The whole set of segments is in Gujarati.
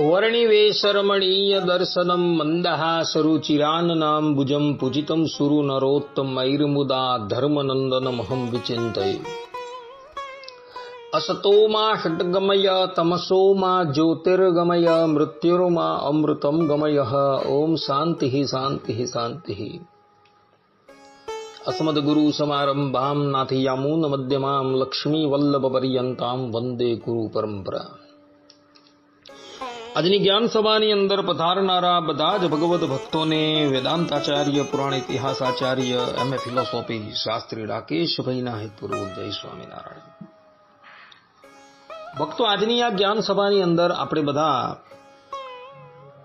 वर्णिवेशरमणीय दर्शनम् मन्दहासरुचिरान्नाम्बुजम् पूजितम् सुरुनरोत्तमैर्मुदा धर्मनन्दनमहं विचिन्तये। असतो मा षड्गमय तमसो मा ज्योतिर्गमय मृत्युर्मा अमृतम् गमयः। ॐ शान्तिः शान्तिः शान्तिः। अस्मद्गुरुसमारम्भाम् नाथयामून मध्यमां लक्ष्मीवल्लभपर्यन्तां वन्दे गुरुपरम्परा। આજની જ્ઞાન સભાની અંદર પધારનારા બધા જ ભગવત ભક્તોને વેદાંતાચાર્ય પુરાણ ઇતિહાસ આચાર્ય એમ એ ફિલોસોફી શાસ્ત્રી રાકેશભાઈના હિતપૂર્વક જય સ્વામિનારાયણ ભક્તો આજની આ જ્ઞાન સભાની અંદર આપણે બધા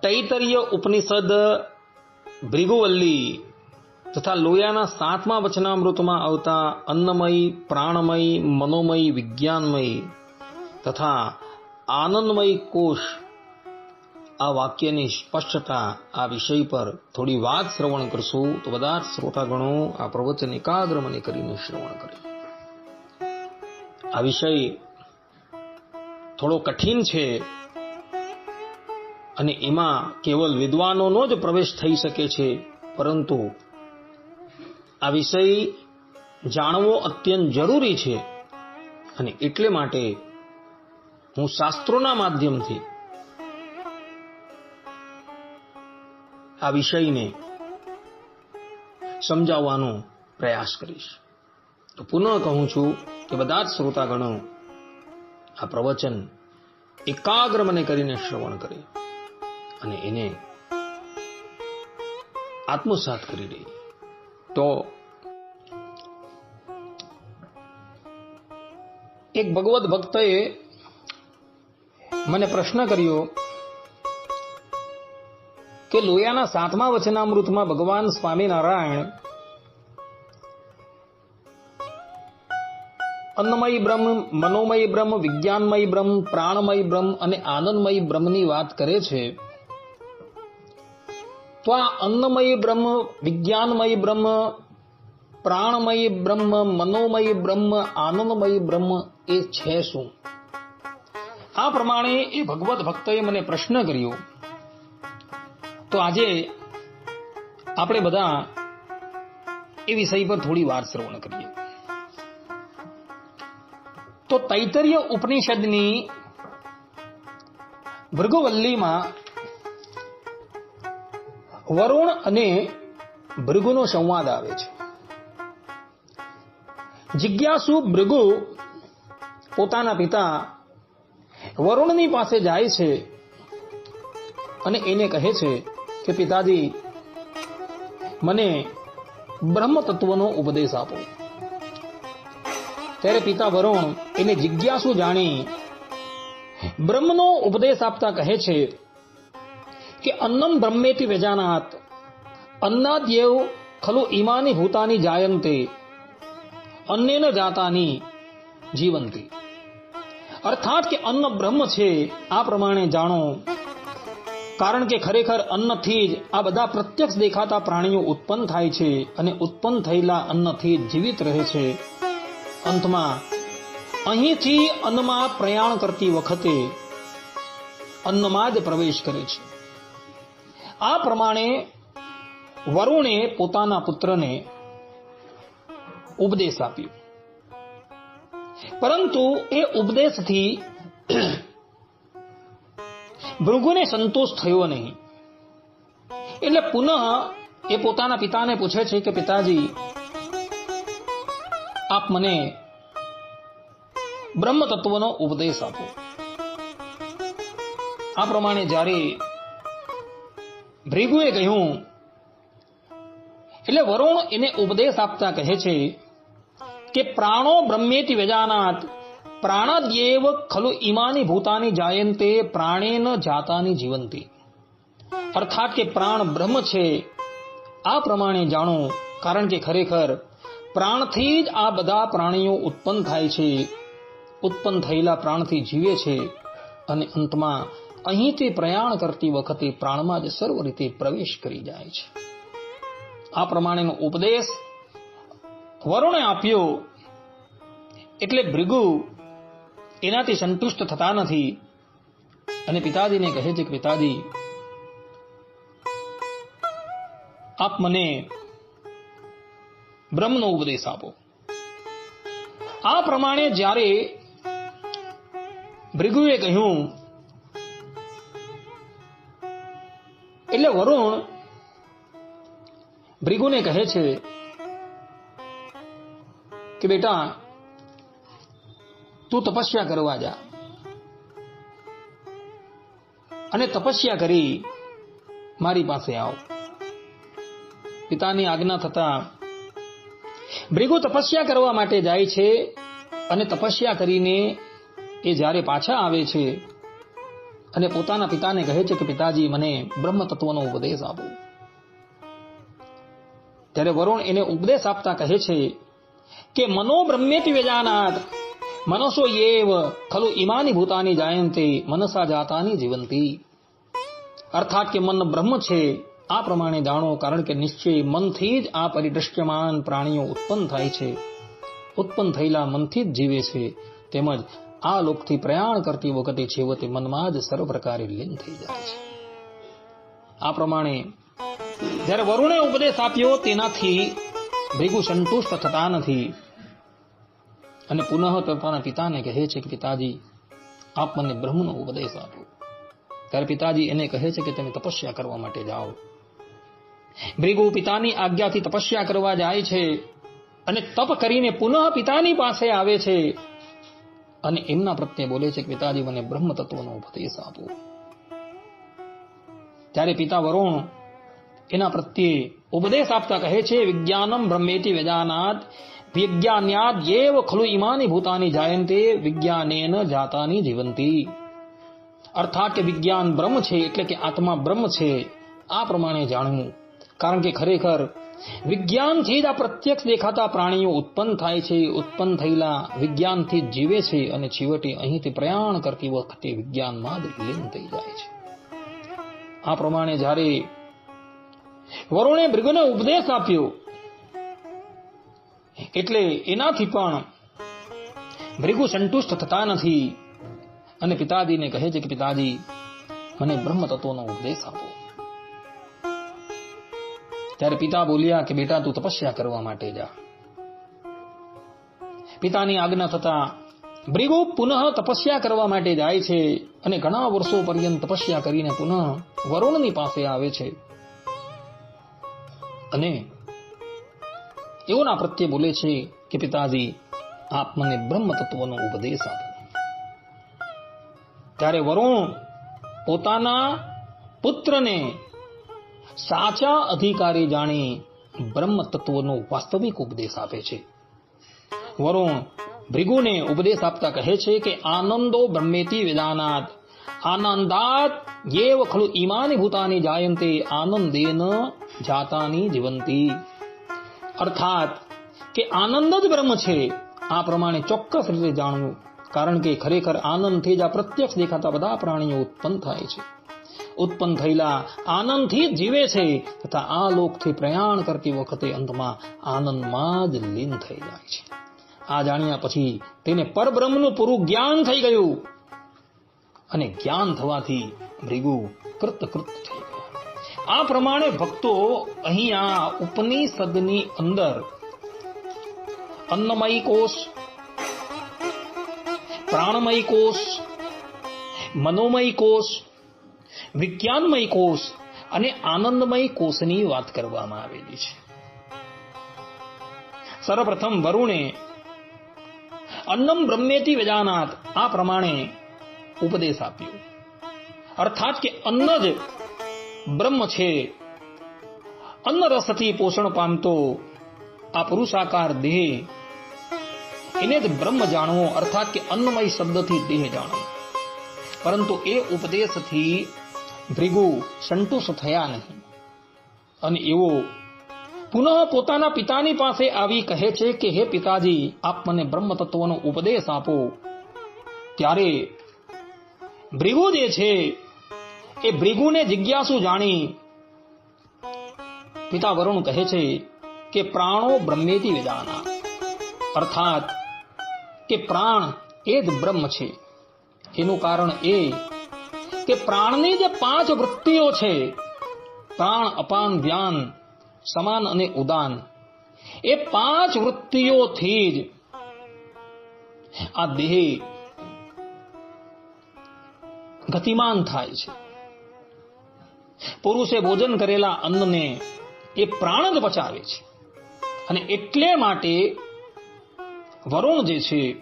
તૈતરીય ઉપનિષદ ભૃગુવલ્લી તથા લોયાના સાતમા વચનામૃતમાં આવતા અન્નમય પ્રાણમય મનોમય વિજ્ઞાનમય તથા આનંદમય કોષ આ વાક્યની સ્પષ્ટતા આ વિષય પર થોડી વાત શ્રવણ કરશું. તો બધા શ્રોતાગણો આ પ્રવચન એકાગ્ર મને કરીને શ્રવણ કરે. આ વિષય થોડો કઠિન છે અને એમાં કેવલ વિદ્વાનોનો જ પ્રવેશ થઈ શકે છે. પરંતુ આ વિષય જાણવો અત્યંત જરૂરી છે. અને એટલે માટે હું શાસ્ત્રોના માધ્યમથી આ વિષયને સમજાવવાનો પ્રયાસ કરીશ. તો પુનઃ કહું છું કે બધા જ શ્રોતાગણો આ પ્રવચન એકાગ્ર મને કરીને શ્રવણ કરે અને એને આત્મસાત કરી દે. તો એક ભગવત ભક્તએ મને પ્રશ્ન કર્યો કે લોયાના સાતમા વચનામૃતમાં ભગવાન સ્વામિનારાયણ અન્નમય બ્રહ્મ, મનોમય બ્રહ્મ, વિજ્ઞાનમય બ્રહ્મ, પ્રાણમય બ્રહ્મ અને આનંદમય બ્રહ્મની વાત કરે છે. તો આ અન્નમય બ્રહ્મ, વિજ્ઞાનમય બ્રહ્મ, પ્રાણમય બ્રહ્મ, મનોમય બ્રહ્મ, આનંદમય બ્રહ્મ એ છે શું? આ પ્રમાણે એ ભગવત ભક્તએ મને પ્રશ્ન કર્યો. તો આજે આપણે બધા એ વિષય પર થોડી વાર શ્રવણ કરીએ. તો તૈતરીય ઉપનિષદની ભૃગુવલ્લીમાં વરુણ અને ભૃગુનો સંવાદ આવે છે. જિજ્ઞાસુ ભૃગુ પોતાના પિતા વરુણની પાસે જાય છે અને એને કહે છે કે પિતાજી, મને બ્રહ્મ તત્વનો ઉપદેશ આપો. ત્યારે પિતા વરુણ એને જિજ્ઞાસુ જાણી, બ્રહ્મનો ઉપદેશ આપતા કહે છે કે અન્નમ બ્રહ્મેતિ વેજાનાથ અન્નાદ્યેવ ખલુ ઈમાની ભૂતાની જાયંતે, અન્નેન જાતાની જીવંતી. અર્થાત કે અન્ન બ્રહ્મ છે, આ પ્રમાણે જાણો. કારણ કે ખરેખર અન્નથી જ આ બધા પ્રત્યક્ષ દેખાતા પ્રાણીઓ ઉત્પન્ન થાય છે અને ઉત્પન્ન થયેલા અન્નથી જીવિત રહે છે. અંતમાં, અહીંથી અન્નમાં પ્રયાણ કરતી વખતે અન્નમાં જ પ્રવેશ કરે છે. આ પ્રમાણે વરુણે પોતાના પુત્રને ઉપદેશ આપ્યો. પરંતુ એ ઉપદેશથી ભૃગુને સંતોષ થયો નહીં. એટલે પુનઃ એ પોતાના પિતાને પૂછે છે કે, પિતાજી, આપ મને બ્રહ્મ તત્વનો ઉપદેશ આપો. આ પ્રમાણે જ્યારે ભૃગુએ કહ્યું, એટલે વરુણ એને ઉપદેશ આપતા કહે છે કે, પ્રાણો બ્રહ્મેતિ વેજાનાત પ્રાણાદ્યેવ ખલુ ઇમાની ભૂતાની જાયંતે, પ્રાણેન જાતાની જીવંતી. અર્થાત કે પ્રાણ બ્રહ્મ છે, આ પ્રમાણે જાણો, કારણ કે ખરેખર પ્રાણથી જ આ બધા પ્રાણીઓ ઉત્પન્ન થાય છે. ઉત્પન્ન થયેલા પ્રાણથી જીવે છે અને અંતમાં અહીંથી પ્રયાણ કરતી વખતે પ્રાણમાં જ સર્વ રીતે પ્રવેશ કરી જાય છે. આ પ્રમાણેનો ઉપદેશ વરુણે આપ્યો. એટલે ભૃગુ એનાથી સંતુષ્ટ થતા નથી. અને પિતાજીને કહે છે કે, પિતાજી, આપ મને બ્રહ્મનો ઉપદેશ આપો. આ પ્રમાણે જ્યારે ભૃગુએ કહ્યું, એટલે વરુણ ભૃગુને કહે છે કે, બેટા તું તપસ્યા કરવા જા. અને તપસ્યા કરી મારી પાસે આવ. પિતાની આજ્ઞા થતા ભૃગુ તપસ્યા કરવા માટે જાય છે અને તપસ્યા કરીને એ જ્યારે પાછા આવે છે અને પોતાના પિતાને કહે છે કે, પિતાજી, મને બ્રહ્મ તત્વનો ઉપદેશ આપો. ત્યારે વરુણ એને ઉપદેશ આપતા કહે છે કે મનો બ્રહ્મેતિ મનસો એવ ખલુ ઇમાની ભૂતાની જાયંતે મનસા જાતાની જીવંતી અર્થાત કે મન બ્રહ્મ છે આ પ્રમાણે જાણો કારણ કે નિશ્ચય મનથી જ આ પરિદૃશ્યમાન પ્રાણીઓ ઉત્પન્ન થાય છે ઉત્પન્ન થયેલા મનથી જ જીવે છે તેમજ આ લોકથી પ્રયાણ કરતી વખતે છેવટે મનમાં જ સર્વ પ્રકારે લીન થઈ જાય છે આ પ્રમાણે જ્યારે વરુણે ઉપદેશ આપ્યો તેનાથી ભેગું સંતુષ્ટ થતા નથી અને પુનઃ પોતાના પિતાને કહે છે કે પિતાજી, આપ મને બ્રહ્મનો ઉપદેશ આપો. ત્યારે પિતાજી એને કહે છે કે તમે તપસ્યા કરવા માટે જાઓ. ભૃગુ પિતાની આજ્ઞાથી તપસ્યા કરવા જાય છે અને તપ કરીને પુનઃ પિતાની પાસે આવે છે અને એમના પ્રત્યે બોલે છે કે પિતાજી, મને બ્રહ્મ તત્વનો ઉપદેશ આપો. ત્યારે પિતા વરુણ એના પ્રત્યે ઉપદેશ આપતા કહે છે, વિજ્ઞાનમ બ્રહ્મેતિ વેદાનાદ વિજ્ઞાન્યાદ એવ ખલુ ઇમાની ભૂતાની જાયંતે વિજ્ઞાનેન જાતાની જીવંતી અર્થાત કે વિજ્ઞાન બ્રહ્મ છે એટલે કે આત્મા બ્રહ્મ છે આ પ્રમાણે જાણવું કારણ કે ખરેખર વિજ્ઞાનથી જ આ પ્રત્યક્ષ દેખાતા પ્રાણીઓ ઉત્પન્ન થાય છે ઉત્પન્ન થયેલા વિજ્ઞાનથી જ જીવે છે અને છેવટે અહીંથી પ્રયાણ કરતી વખતે વિજ્ઞાનમાં જ લીન થઈ જાય છે આ પ્રમાણે જ્યારે વરુણે ભૃગુને ઉપદેશ આપ્યો એટલે એનાથી પણ ભૃગુ સંતુષ્ટ થતા નથી. અને પિતાજીને કહે છે કે, પિતાજી, મને બ્રહ્મ તત્વનો ઉપદેશ આપો. ત્યારે પિતા બોલ્યા કે, બેટા, તું તપસ્યા કરવા માટે જા. પિતાની આજ્ઞા થતા ભૃગુ પુનઃ તપસ્યા કરવા માટે જાય છે અને ઘણા વર્ષો પર્યંત તપસ્યા કરીને પુનઃ વરુણની પાસે આવે છે. અને એઓના પ્રત્યે બોલે છે કે, પિતાજી, આપ મને બ્રહ્મ તત્વનો ઉપદેશ આપો. ત્યારે વરુણ પોતાના પુત્રને સાચા અધિકારી જાણી બ્રહ્મ તત્વનો વાસ્તવિક ઉપદેશ આપે છે. વરુણ ભૃગુને ઉપદેશ આપતા કહે છે કે, આનંદો બ્રહ્મેતી વેદાનાથ આનંદાત યેવ ખલુ ઈમાની ભૂતાની જાયંતે, આનંદેન જાતાની જીવંતી. અર્થાત કે આનંદ જ બ્રહ્મ છે, આ પ્રમાણે ચોક્કસ રીતે જાણવું, કારણ કે ખરેખર આનંદથી જ આ પ્રત્યક્ષ દેખાતા બધા પ્રાણીઓ ઉત્પન્ન થાય છે. ઉત્પન્ન થયેલા આનંદથી જ જીવે છે, તથા આ લોકથી પ્રયાણ કરતી વખતે અંતમાં આનંદમાં જ લીન થઈ જાય છે. આ જાણ્યા પછી તેને પરબ્રહ્મનું પૂરું જ્ઞાન થઈ ગયું. અને જ્ઞાન થવાથી ભૃગુ કૃતકૃત થઈ ગયો. આ પ્રમાણે ભક્તો અહીંયા ઉપનિષદની અંદર અન્નમય કોષ, પ્રાણમય કોષ, મનોમય કોષ, વિજ્ઞાનમય કોષ અને આનંદમય કોષની વાત કરવામાં આવેલી છે. સર્વપ્રથમ વરુણે અન્નમ બ્રહ્મેતિ વેદાનાથ આ પ્રમાણે ઉપદેશ આપ્યો. અર્થાત કે અન્ન જ બ્રહ્મ છે. અન્ન રસથી પોષણ પામતો આ પુરુષાકાર દેહ. એને જ બ્રહ્મ જાણવો અર્થાત કે અન્નમય શબ્દથી દેહ જાણવો. પરંતુ એ ઉપદેશથી ભૃગુ સંતુષ્ટ થયા નહીં. અને એવો પુનઃ પોતાના પિતાની પાસે આવી કહે છે કે, હે પિતાજી આપ મને બ્રહ્મ તત્વનો ઉપદેશ આપો. ત્યારે ભૃગુ જે છે એ ભૃગુને જિજ્ઞાસુ જાણી પિતા વરુણ કહે છે કે પ્રાણો બ્રહ્મેતી વેદાના. અર્થાત કે પ્રાણ એ જ બ્રહ્મ છે. એનું કારણ એ કે પ્રાણની જે પાંચ વૃત્તિઓ છે, પ્રાણ, અપાન, ધ્યાન, સમાન અને ઉદાન, એ પાંચ વૃત્તિઓથી જ આ દેહ ગતિમાન થાય છે. પુરુષે ભોજન કરેલા અન્નને એ પ્રાણ જ પચાવે છે. અને એટલે માટે વરુણ જે છે,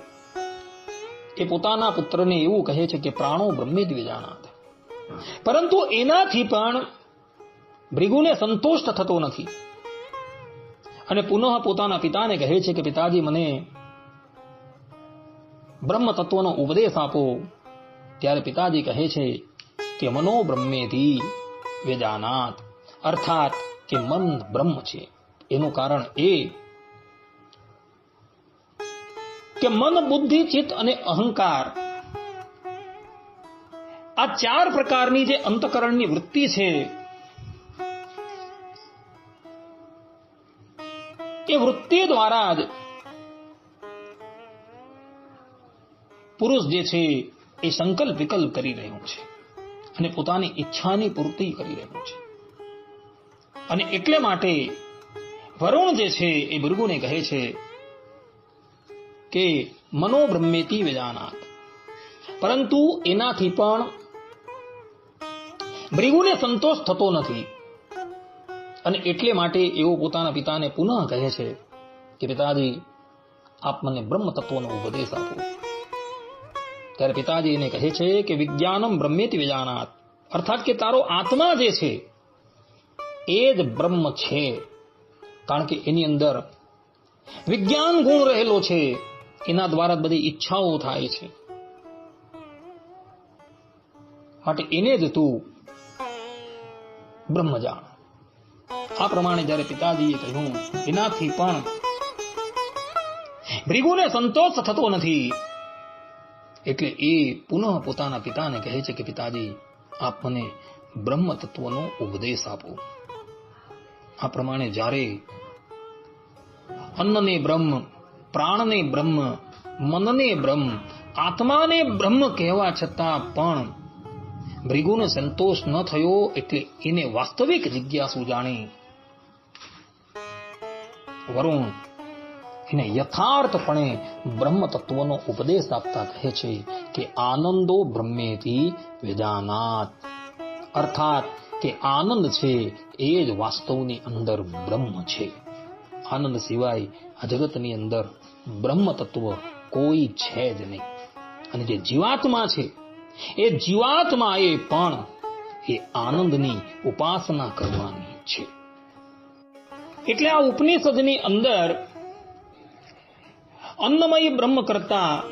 એ પોતાના પુત્રને એવું કહે છે કે, પ્રાણો બ્રહ્મે દ્વિજાનાથ પરંતુ એનાથી પણ ભૃગુને સંતોષ થતો નથી. અને પુનઃ પોતાના પિતાને કહે છે કે, પિતાજી, મને બ્રહ્મ તત્વનો ઉપદેશ આપો. ત્યારે પિતાજી કહે છે કે, મનો બ્રહ્મેથી વેદાનાથ અર્થાત કે મન બ્રહ્મ છે. એનું કારણ એ કે મન, બુદ્ધિ, ચિત્ત અને અહંકાર આ ચાર પ્રકારની જે અંતકરણની વૃત્તિ છે, એ વૃત્તિ દ્વારા જ પુરુષ જે છે એ સંકલ્પ વિકલ્પ કરી રહ્યું છે. અને પોતાની ઈચ્છાની પૂર્તિ કરી રહ્યું છે. અને એટલે માટે વરુણ જે છે એ ભૃગુને કહે છે કે મનોબ્રહ્મેતી વેદાનાથ. પરંતુ એનાથી પણ ભૃગુને સંતોષ થતો નથી. અને એટલે માટે એવો પોતાના પિતાને પુનઃ કહે છે કે પિતાજી, આપ મને બ્રહ્મ તત્વનો ઉપદેશ આપો. ત્યારે પિતાજી એને કહે છે કે વિજ્ઞાનમ બ્રહ્મેતિ વિજાનાત. અર્થાત કે તારો આત્મા જે છે, એ જ બ્રહ્મ છે. કારણ કે એની અંદર વિજ્ઞાન ગુણ રહેલો છે, એના દ્વારા બધી ઈચ્છાઓ થાય છે. માટે એને જ તું બ્રહ્મ જાણ આ પ્રમાણે જ્યારે પિતાજીએ કહ્યું, એનાથી પણ ભૃગુને સંતોષ થતો નથી. એટલે એ પુનઃ પોતાના પિતાને કહે છે કે, પિતાજી, આપ મને બ્રહ્મ તત્વનો ઉપદેશ આપો. આ પ્રમાણે જ્યારે અન્નને બ્રહ્મ, પ્રાણને બ્રહ્મ, મનને બ્રહ્મ, આત્માને બ્રહ્મ કહેવા છતાં પણ ભૃગુને સંતોષ ન થયો એટલે એને વાસ્તવિક જિજ્ઞાસુ જાણી. વરુણ એને યથાર્થપણે બ્રહ્મ તત્વનો ઉપદેશ આપતા કહે છે કે આનંદો બ્રહ્મેથી વેદાનાત. અર્થાત કે આનંદ છે એ જ વાસ્તવની અંદર બ્રહ્મ છે. આનંદ સિવાય આ અંદર બ્રહ્મ તત્વ કોઈ છે જ નહીં. અને જે જીવાત્મા છે, એ જીવાત્મા એ પણ એ આનંદની ઉપાસના કરવાની છે. એટલે આ ઉપનિષદની અંદર અન્નમય બ્રહ્મ કરતા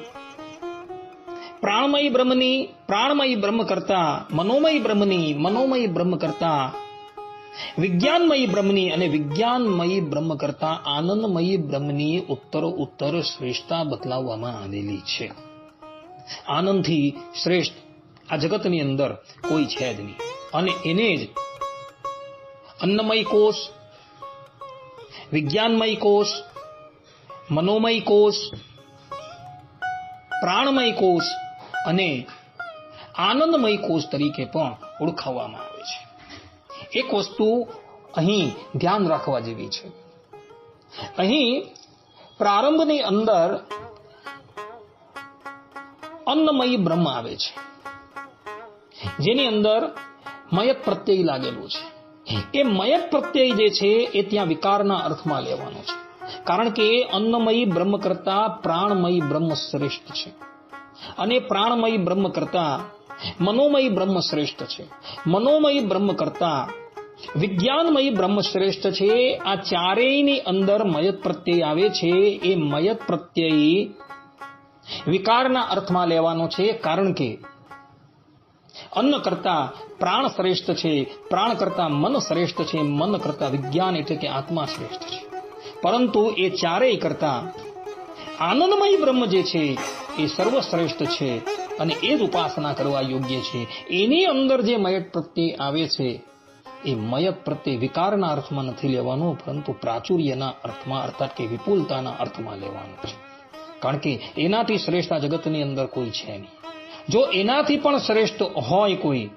પ્રાણમય બ્રહ્મની પ્રાણમય બ્રહ્મ કરતા મનોમય બ્રહ્મની મનોમય બ્રહ્મ કરતા વિજ્ઞાનમય બ્રહ્મની અને વિજ્ઞાનમય બ્રહ્મ કરતા આનંદમય બ્રહ્મની ઉત્તરો ઉત્તર શ્રેષ્ઠતા બતલાવવામાં આવેલી છે. આનંદથી શ્રેષ્ઠ આ જગતની અંદર કોઈ છે જ નહીં. અને એને જ અન્નમય કોષ, વિજ્ઞાનમય કોષ મનોમય કોષ, પ્રાણમય કોષ અને આનંદમય કોષ તરીકે પણ ઓળખાવવામાં આવે છે. એક વસ્તુ અહીં ધ્યાન રાખવા જેવી છે. અહીં પ્રારંભની અંદર અન્નમય બ્રહ્મ આવે છે. જેની અંદર મયત પ્રત્યય લાગેલું છે. એ મયત પ્રત્યય જે છે એ ત્યાં વિકારના અર્થમાં લેવાનો છે. કારણ કે અન્નમયી બ્રહ્મ કરતા પ્રાણમયી બ્રહ્મ શ્રેષ્ઠ છે. અને પ્રાણમયી બ્રહ્મ કરતા મનોમયી બ્રહ્મ શ્રેષ્ઠ છે. મનોમયી બ્રહ્મ કરતા વિજ્ઞાનમય બ્રહ્મ શ્રેષ્ઠ છે. આ ચારેયની અંદર મયત પ્રત્યય આવે છે. એ મયત પ્રત્યય વિકારના અર્થમાં લેવાનો છે. કારણ કે અન્ન કરતા પ્રાણ શ્રેષ્ઠ છે. પ્રાણ કરતા મન શ્રેષ્ઠ છે. મન કરતા વિજ્ઞાન એટલે કે આત્મા શ્રેષ્ઠ છે. પરંતુ એ ચારેય કરતા આનંદમય બ્રહ્મ જે છે, એ સર્વશ્રેષ્ઠ છે અને એ જ ઉપાસના કરવા યોગ્ય છે. એની અંદર જે મયત પ્રત્યે આવે છે, એ મયત પ્રત્યે વિકારના અર્થમાં નથી લેવાનો, પરંતુ પ્રાચુર્યના અર્થમાં, અર્થાત કે વિપુલતાના અર્થમાં લેવાનું છે. કારણ કે એનાથી શ્રેષ્ઠ જગતની અંદર કોઈ છે નહીં. જો એનાથી પણ શ્રેષ્ઠ હોય કોઈ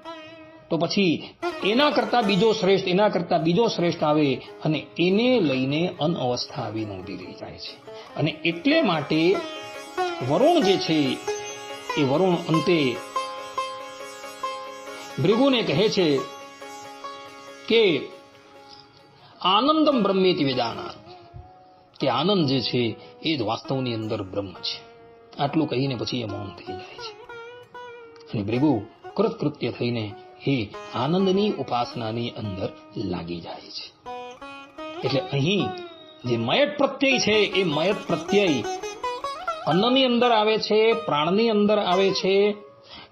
તો પછી એના કરતા બીજો શ્રેષ્ઠ, એના કરતા બીજો શ્રેષ્ઠ આવે અને એને લઈને અનઅવસ્થા આવી નોંધી રહી જાય છે. અને એટલે માટે વરુણ જે છે, એ વરુણ અંતે ભૃગુને કહે છે કે આનંદમ બ્રહ્મેતિ વેદાના કે આનંદ જે છે, એ જ વાસ્તવની અંદર બ્રહ્મ છે. આટલું કહીને પછી એ મૌન થઈ જાય છે. અને ભૃગુ કૃતકૃત્ય થઈને એ આનંદની ઉપાસનાની અંદર લાગી જાય છે. એટલે અહીં જે મયત પ્રત્યય છે, એ મયત પ્રત્યય અન્નની અંદર આવે છે, પ્રાણની અંદર આવે છે,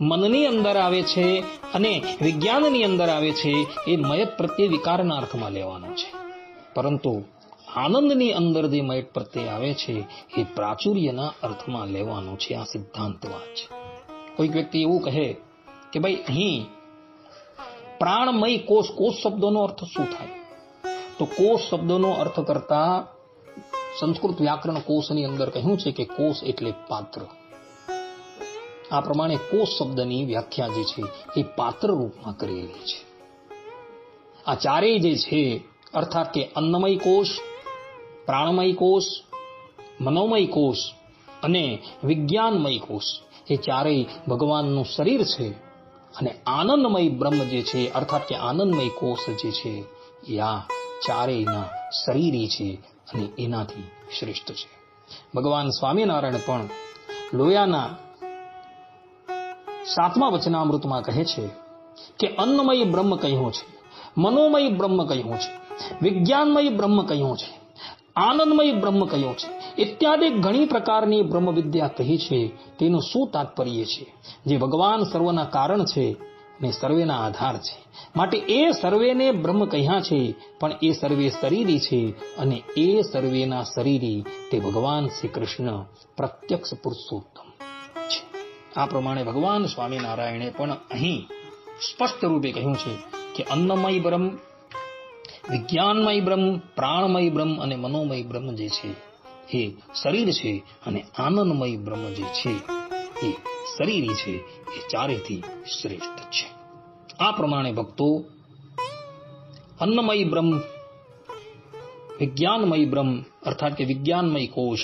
મનની અંદર આવે છે અને વિજ્ઞાનની અંદર આવે છે, એ મયત પ્રત્યય વિકારના અર્થમાં લેવાનો છે. પરંતુ આનંદની અંદર જે મયટ પ્રત્યય આવે છે, એ પ્રાચુર્યના અર્થમાં લેવાનો છે આ સિદ્ધાંતવાદ. છે કોઈક વ્યક્તિ એવું કહે કે, ભાઈ, અહીં પ્રાણમય કોષ કોષ શબ્દોનો અર્થ શું થાય? તો કોષ શબ્દનો અર્થ કરતા સંસ્કૃત વ્યાકરણ કોષની અંદર કહ્યું છે કે કોષ એટલે પાત્ર. આ પ્રમાણે કોષ શબ્દની વ્યાખ્યા જે છે એ પાત્ર રૂપમાં કરેલી છે. આ ચારેય જે છે, અર્થાત કે અન્નમય કોષ, પ્રાણમય કોષ, મનોમય કોષ અને વિજ્ઞાનમય કોષ, એ ચારેય ભગવાનનું શરીર છે અને આનંદમય બ્રહ્મ જે છે, અર્થાત કે આનંદમય કોષ જે છે એ આ ચારેયના શરીરી છે અને એનાથી શ્રેષ્ઠ છે. ભગવાન સ્વામિનારાયણ પણ લોયાના સાતમા વચનામૃતમાં કહે છે કે અન્નમય બ્રહ્મ કહ્યું છે, મનોમય બ્રહ્મ કહ્યું છે, વિજ્ઞાનમય બ્રહ્મ કહ્યું છે? આનંદમય બ્રહ્મ કયો છે? ઇત્યાદિ ઘણી પ્રકારની બ્રહ્મ વિદ્યા કહી છે, તેનું શું તાત્પર્ય છે? જે ભગવાન સર્વના કારણ છે ને સર્વેના આધાર છે. માટે એ સર્વેને બ્રહ્મ કહ્યા છે, પણ એ સર્વે શરીરી છે અને એ સર્વેના શરીરી તે ભગવાન શ્રી કૃષ્ણ પ્રત્યક્ષ પુરુષોત્તમ છે. આ પ્રમાણે ભગવાન સ્વામિનારાયણે પણ અહીં સ્પષ્ટ રૂપે કહ્યું છે કે અન્નમય બ્રહ્મ વિજ્ઞાનમય બ્રહ્મ, પ્રાણમય બ્રહ્મ અને મનોમય બ્રહ્મ જે છે, એ શરીર છે અને આનંદમય બ્રહ્મ જે છે, એ શરીર છે, એ ચારેથી શ્રેષ્ઠ છે. આ પ્રમાણે ભક્તો, અન્નમય બ્રહ્મ, વિજ્ઞાનમય બ્રહ્મ, અર્થાત કે વિજ્ઞાનમય કોષ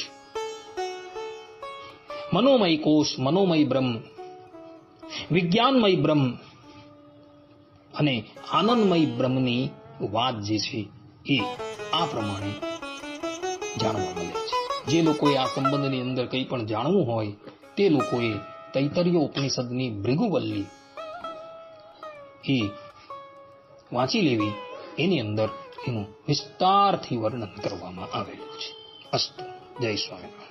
મનોમય કોષ મનોમય બ્રહ્મ, વિજ્ઞાનમય બ્રહ્મ અને આનંદમય બ્રહ્મની વાત જે છે એ આ પ્રમાણે જાણવા મળે છે. જે લોકોએ આ સંબંધની અંદર કંઈ પણ જાણવું હોય, તે લોકોએ તૈતરીય ઉપનિષદની ભૃગુવલ્લી એ વાંચી લેવી, એની અંદર એનું વિસ્તારથી વર્ણન કરવામાં આવેલું છે. અસ્તુ. જય સ્વામિનારાયણ.